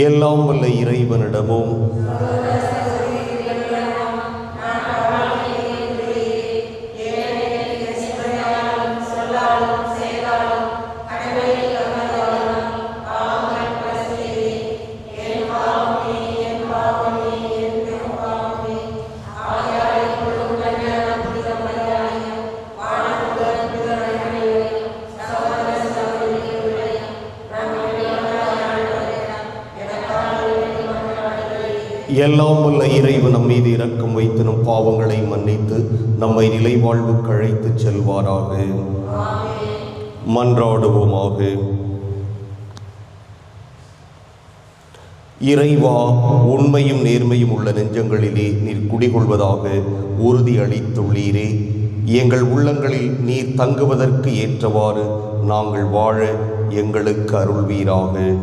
எல்லாம் வல்ல இறைவனிடமும் எல்லாம் வல்ல இறைவன் நம் மீது இரக்கம் வைத்து நம் பாவங்களை மன்னித்து நம்மை நிலைவாழ்வுக்கு கழைத்து செல்வாராக. மன்றாடுவோமாக. இறைவா உண்மையும் நேர்மையும் உள்ள நெஞ்சங்களிலே நீர் குடிகொள்வதாக உறுதி அளித்துள்ளீரே. எங்கள் உள்ளங்களில் நீர் தங்குவதற்கு ஏற்றவாறு நாங்கள் வாழ எங்களுக்கு அருள்வீராக.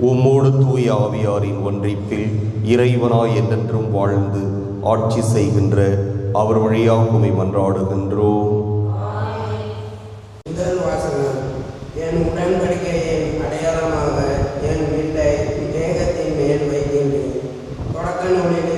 உம்மோடு தூய ஆவியாரின் ஒன்றிப்பில் இறைவனாய் என்றென்றும் வாழ்ந்து ஆட்சி செய்கின்ற அவர் வழியாக உமை மன்றாடுகின்றோம். என் உடன்படிக்கையின் அடையாளமாக என் வீட்டை தேகத்தின் மேல் வைக்கின்றேன் தொடக்க நூலிலிருந்து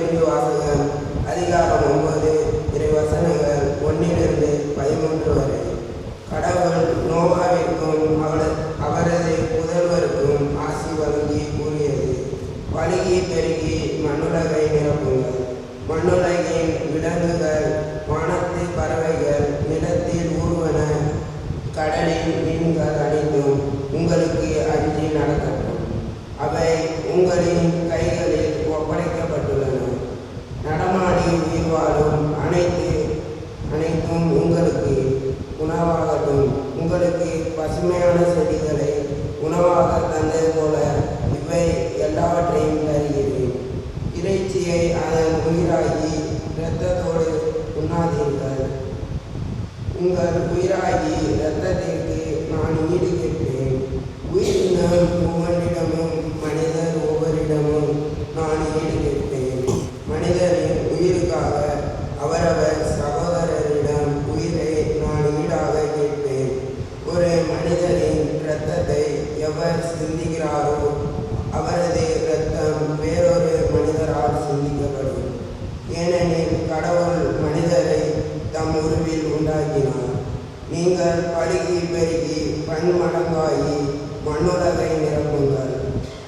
நீங்கள் பழுகி பெருகி பன்மடங்காகி மண்ணுலகை நிரப்புங்கள்.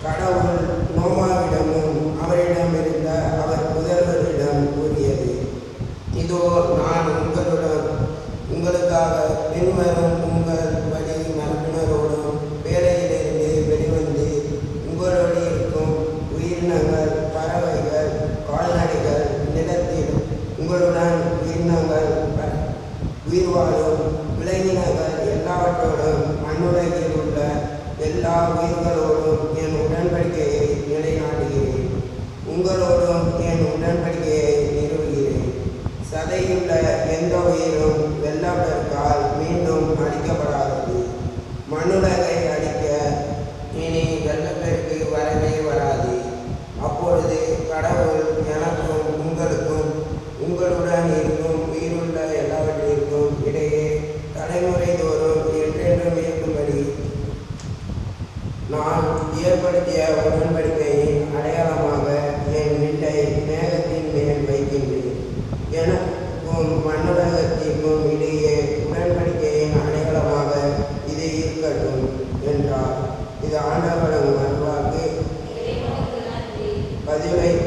கடவுள் நோமாவிடமும் அவரிடமிருந்த அவர் புதல்வரிடம் கூறியது. இதோ நான் உங்களுடன் உங்களுக்காக பின்வரும் Dios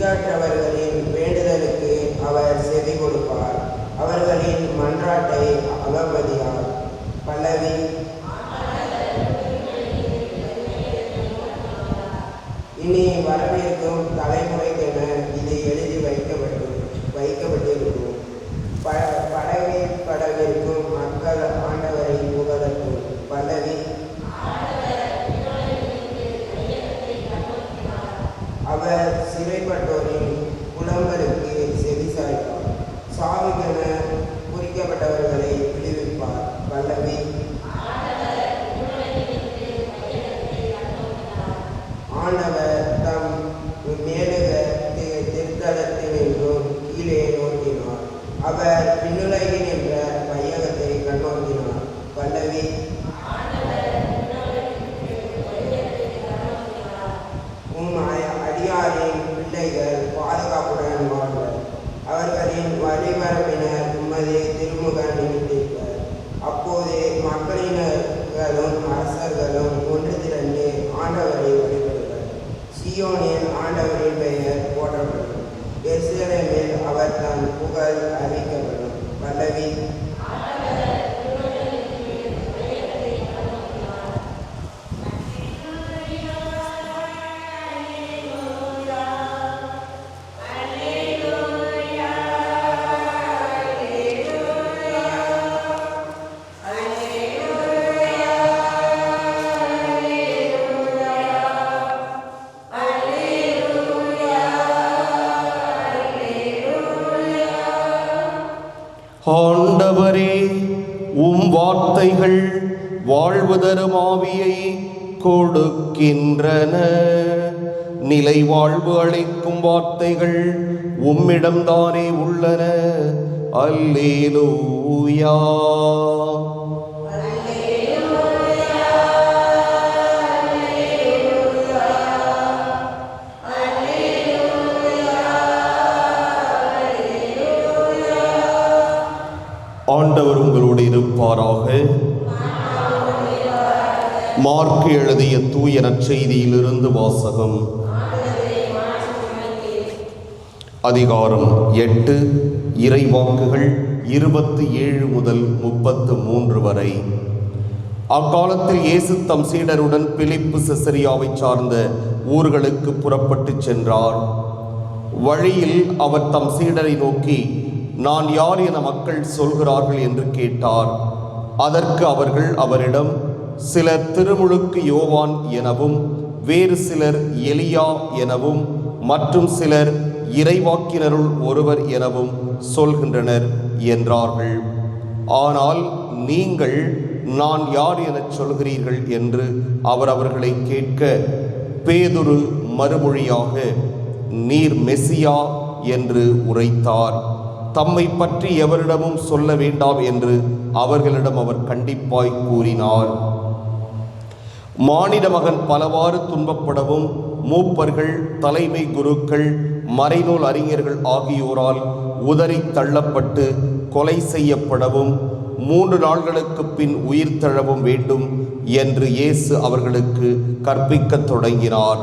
திக்கற்றவர்களின் வேண்டுதலுக்கு அவர் செவி கொடுப்பார். அவர்களின் மன்றாட்டை அவமதியார் பல்லவி ஆண்டவர் தம் மேலுக தி- திருத்தலத்தினின்றும் கீழே நோக்கினார். அவர் விண்ணுலகில் நிலை வாழ்வு அளிக்கும் வார்த்தைகள் உம்மிடம்தானே உள்ளன. அல்லேலூயா. ஆண்டவர் உங்களோடு இருப்பாராக. மார்க்கு எழுதிய தூய நற்செய்தியிலிருந்து வாசகம். அதிகாரம் எட்டு. இறைவாக்குகள் இருபத்தி ஏழு முதல் முப்பத்து மூன்று வரை. அக்காலத்தில் இயேசு தம் சீடருடன் பிலிப்பு செசரியாவைச் சார்ந்த ஊர்களுக்கு புறப்பட்டுச் சென்றார். வழியில் அவர் தம் சீடரை நோக்கி நான் யார் என மக்கள் சொல்கிறார்கள்? என்று கேட்டார். அதற்கு அவர்கள் அவரிடம் சிலர் திருமுழுக்கு யோவான் எனவும் வேறு சிலர் எலியா எனவும் மற்றும் சிலர் இறைவாக்கினருள் ஒருவர் எனவும் சொல்கின்றனர் என்றார்கள். ஆனால் நீங்கள் நான் யார் எனச் சொல்கிறீர்கள் என்று அவர் அவர்களை கேட்க பேதுரு மறுமொழியாக நீர் மெசியா என்று உரைத்தார். தம்மை பற்றி எவரிடமும் சொல்ல வேண்டாம் என்று அவர்களிடம் அவர் கண்டிப்பாய் கூறினார். மானிட மகன் பலவாறு துன்பப்படவும் மூப்பர்கள் தலைமை குருக்கள் மறைநூல் அறிஞர்கள் ஆகியோரால் உதறி தள்ளப்பட்டு கொலை செய்யப்படவும் மூன்று நாள்களுக்கு பின் உயிர் தழவும் வேண்டும் என்று இயேசு அவர்களுக்கு கற்பிக்கத் தொடங்கினார்.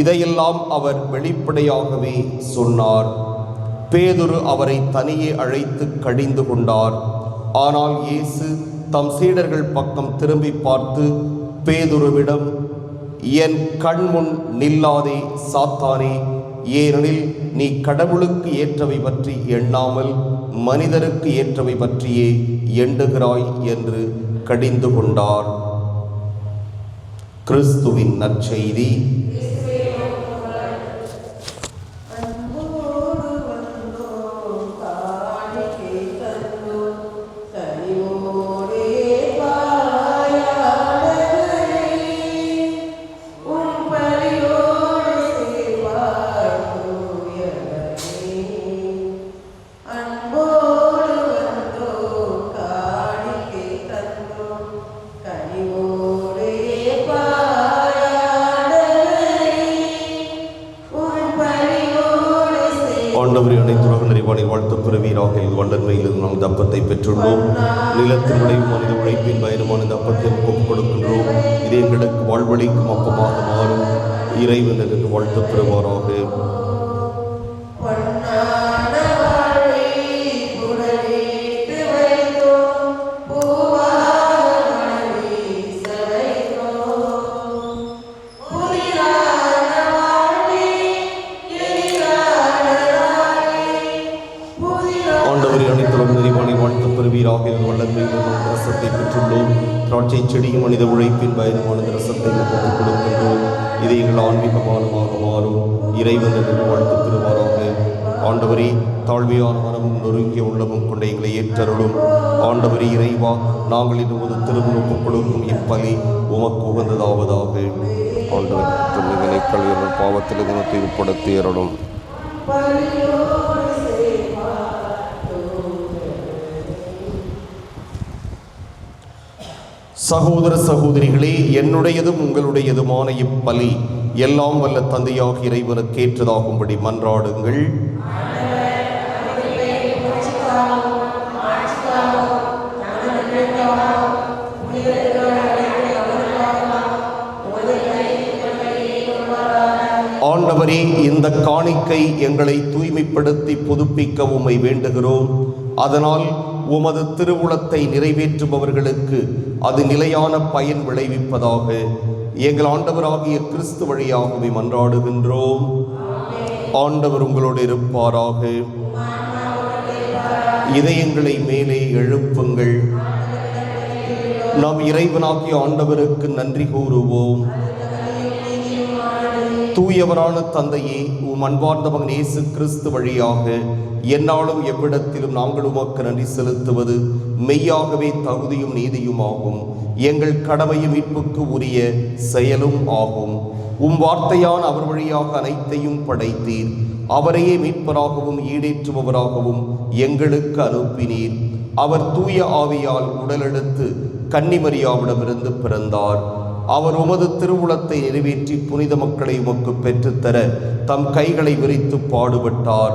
இதையெல்லாம் அவர் வெளிப்படையாகவே சொன்னார். பேதுரு அவரை தனியே அழைத்து கடிந்து கொண்டார். ஆனால் இயேசு தம் சீடர்கள் பக்கம் திரும்பி பார்த்து பேதுருவிடம் என் கண்முன் நில்லாதே சாத்தானே ஏனெனில் நீ கடவுளுக்கு ஏற்றவை பற்றி எண்ணாமல் மனிதருக்கு ஏற்றவை பற்றியே எண்ணுகிறாய் என்று கடிந்து கொண்டார். கிறிஸ்துவின் நற்செய்தி. ஆண்டவரை அனைத்துலக நிறைவானை வாழ்த்து பெறுவீராக இது வல்லன்மையிலிருந்து நாம் தப்பத்தை பெற்றுள்ளோம். நிலத்தினுடைய மனித உழைப்பின் பயணமான இந்த அப்பத்தை ஒப்புக் கொடுக்கின்றோம். இதே எங்களுக்கு வாழ்வழிக்கும் அப்பமாக மாறும். இறைவனுக்கு வாழ்த்து பெறுவாராக. செடியும் மனித உழைப்பின் பயணமான இந்த ரசத்தை ஒப்புக் கொடுக்கின்றோம். இது எங்கள் ஆன்மீகமானமாக மாறும். இறைவன் என்று வாழ்த்து பெறுவாராக ஆண்டவரே தாழ்மையான மனமும் நொறுங்கிய உள்ளமும் கொண்ட எங்களை ஏற்றருளும். ஆண்டவரே இறைவா நாங்கள் இது ஒரு திருமுழுக்கு கொடுக்கும் இப்பலி உமக்கு உகந்ததாவதாக. ஆண்டவர் எங்களை கழிவு பாவத்தில் குணத்தை உட்படுத்தி அருளும். சகோதர சகோதரிகளே என்னுடையதும் உங்களுடையதுமான இப்பலி எல்லாம் வல்ல தந்தையாக இறைவனுக்கு ஏற்றதாகும்படி மன்றாடுங்கள். ஆண்டவரே இந்த காணிக்கை எங்களை தூய்மைப்படுத்தி புதுப்பிக்க உம்மை வேண்டுகிறோம். அதனால் உமது திருவுளத்தை நிறைவேற்றுபவர்களுக்கு அது நிலையான பயன் விளைவிப்பதாக எங்கள் ஆண்டவராகிய கிறிஸ்து வழியாகவே மன்றாடுகின்றோம். ஆண்டவர் உங்களோடு இருப்பாராக. இதயங்களை மேலே எழுப்புங்கள். நாம் இறைவனாகிய ஆண்டவருக்கு நன்றி கூறுவோம். தூயவரான தந்தையே உம் அன்பார்ந்த மகன் இயேசு கிறிஸ்து வழியாக என்னாலும் எவ்விடத்திலும் நாங்கள் உமக்கு நன்றி செலுத்துவது மெய்யாகவே தகுதியும் நீதியுமாகும். எங்கள் கடமையும் மீட்புக்கு உரிய செயலும் ஆகும். உம் வார்த்தையான் அவர் வழியாக அனைத்தையும் படைத்தீர். அவரையே மீட்பராகவும் ஈடேற்றுபவராகவும் எங்களுக்கு அனுப்பினீர். அவர் தூய ஆவியால் உடலெடுத்து கன்னிமரியாவிடமிருந்து பிறந்தார். அவர் உமது திருவுளத்தை நிறைவேற்றி புனித மக்களை உமக்கு பெற்றுத்தர தம் கைகளை விரித்து பாடுபட்டார்.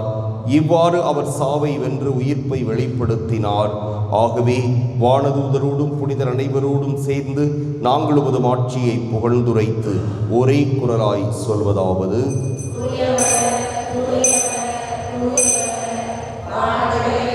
இவ்வாறு அவர் சாவை வென்று உயிர்ப்பை வெளிப்படுத்தினார். ஆகவே வானதூதரோடும் புனிதர் அனைவரோடும் சேர்ந்து நாங்கள் உமது ஆட்சியை புகழ்ந்துரைத்து ஒரே குரலாய் சொல்வதாவது. ஆண்டவரே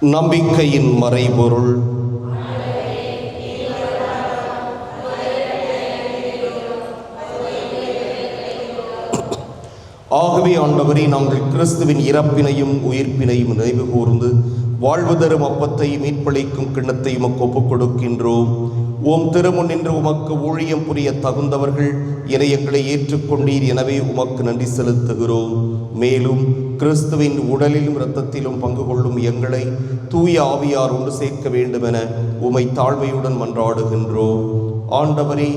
நம்பிக்கையின் மறைபொருள். ஆகவே ஆண்டவரே நாங்கள் கிறிஸ்துவின் இறப்பினையும் உயிர்ப்பினையும் நினைவு கூர்ந்து வாழ்வு தரும் அப்பத்தையும் மீட்பளிக்கும் கிண்ணத்தையும் ஒப்புக் கொடுக்கின்றோம். உம் திருமுன் நின்று உமக்கு ஊழியம் புரிய தகுந்தவர்கள் என எங்களை ஏற்றுக்கொண்டீர். எனவே உமக்கு நன்றி செலுத்துகிறோம். மேலும் கிறிஸ்துவின் உடலிலும் இரத்தத்திலும் பங்கு கொள்ளும் எங்களை தூய ஆவியார் ஒன்று சேர்க்க வேண்டுமென உமை தாழ்மையுடன் மன்றாடுகின்றோம். ஆண்டவரே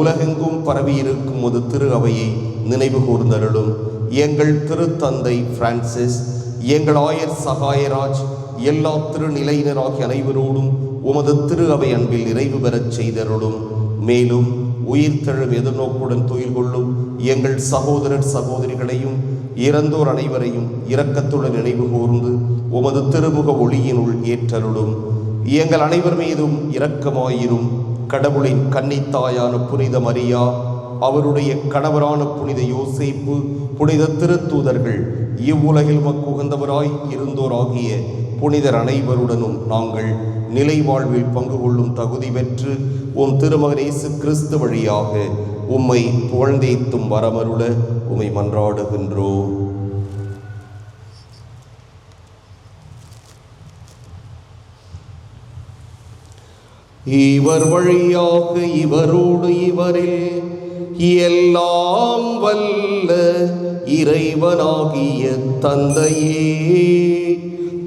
உலகெங்கும் பரவியிருக்கும் ஒரு திரு அவையை நினைவு கூர்ந்தருளும். எங்கள் திருத்தந்தை பிரான்சிஸ் எங்கள் ஆயர் சகாயராஜ் எல்லா திருநிலையினராகிய அனைவரோடும் உமது திரு அவை அன்பில் நிறைவு பெறச் செய்தருளும். மேலும் உயிர்த்தெழும் எதிர்நோக்குடன் துயில் கொள்ளும் எங்கள் சகோதரர் சகோதரிகளையும் இறந்தோர் அனைவரையும் இரக்கத்துடன் நினைவு கூர்ந்து உமது திருமுக ஒளியினுள் ஏற்றருளும். எங்கள் அனைவர் மீதும் இரக்கமாயிரும். கடவுளின் கன்னித்தாயான புனித மரியா அவருடைய கணவரான புனித யோசிப்பு புனித திருத்தூதர்கள் இவ்வுலகில் மக்குகந்தவராய் இருந்தோராகிய புனிதர் அனைவருடனும் நாங்கள் நிலை வாழ்வில் பங்கு கொள்ளும் தகுதி பெற்று உம் திருமகன் இயேசு கிறிஸ்து வழியாக உம்மை புகழ்ந்தேத்தும் வரமருள உம்மை மன்றாடுகின்றோம். இவர் வழியாக இவரோடு இவரில் எல்லாம் வல்ல இறைவனாகிய தந்தையே.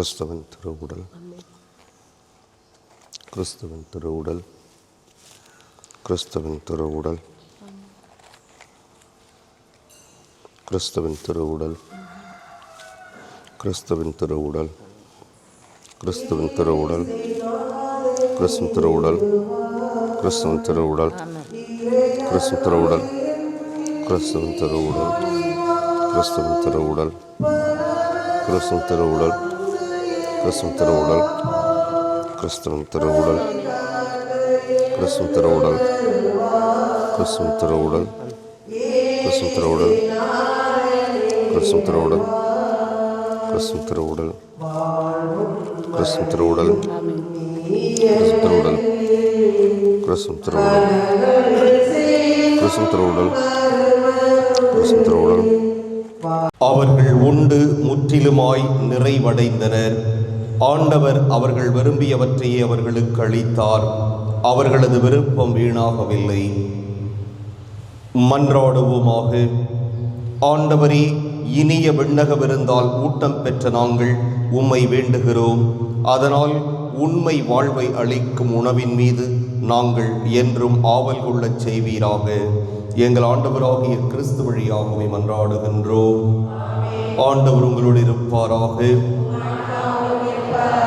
கிறிஸ்தவன் திருவுடல் கிறிஸ்துவின் திருவுடல் கிறிஸ்துவின் திருவுடல் கிறிஸ்துவின் திருவுடல் கிறிஸ்துவின் திருவுடல் கிறிஸ்துவின் திருவுடல் கிறிஸ்து திருவுடல் கிறிஸ்துவின் திருவுடல் கிறிஸ்து திருவுடல் கிறிஸ்துவின் திருவுடல் கிறிஸ்துவின் திருவுடல் கிறிஸ்துவின் திருவுடல் கிறிஸ்தவன் திருவுடல் கிறிஸ்துவின் திருவுடல் கிறிஸ்துவின் திருவுடல் கிறிஸ்துவின் திருவுடல் கிறிஸ்துவின் திருவுடல் கிறிஸ்துவின் திருவுடல் கிறிஸ்துவின் திருவுடல் கிறிஸ்துவின் திருவுடல் கிறிஸ்துவின் திருவுடல் கிறிஸ்துவின் திருவுடல் கிறிஸ்துவின் திருவுடல் கிறிஸ்துவின் திருவுடல் அவர்கள் உண்டு முற்றிலுமாய் நிறைவடைந்தனர் ஆண்டவர் அவர்கள் விரும்பியவற்றையே அவர்களுக்கு அளித்தார். அவர்களது விருப்பம் வீணாகவில்லை. மன்றாடுவோமாக. ஆண்டவரே இனிய விண்ணக விருந்தால் ஊட்டம் பெற்ற நாங்கள் உம்மை வேண்டுகிறோம். அதனால் உண்மை வாழ்வை அளிக்கும் உணவின் மீது நாங்கள் என்றும் ஆவல் கொள்ளச் செய்வீராக. எங்கள் ஆண்டவராகிய கிறிஸ்து வழியாகவே மன்றாடுகின்றோம். ஆண்டவர் உங்களோடு இருப்பாராக.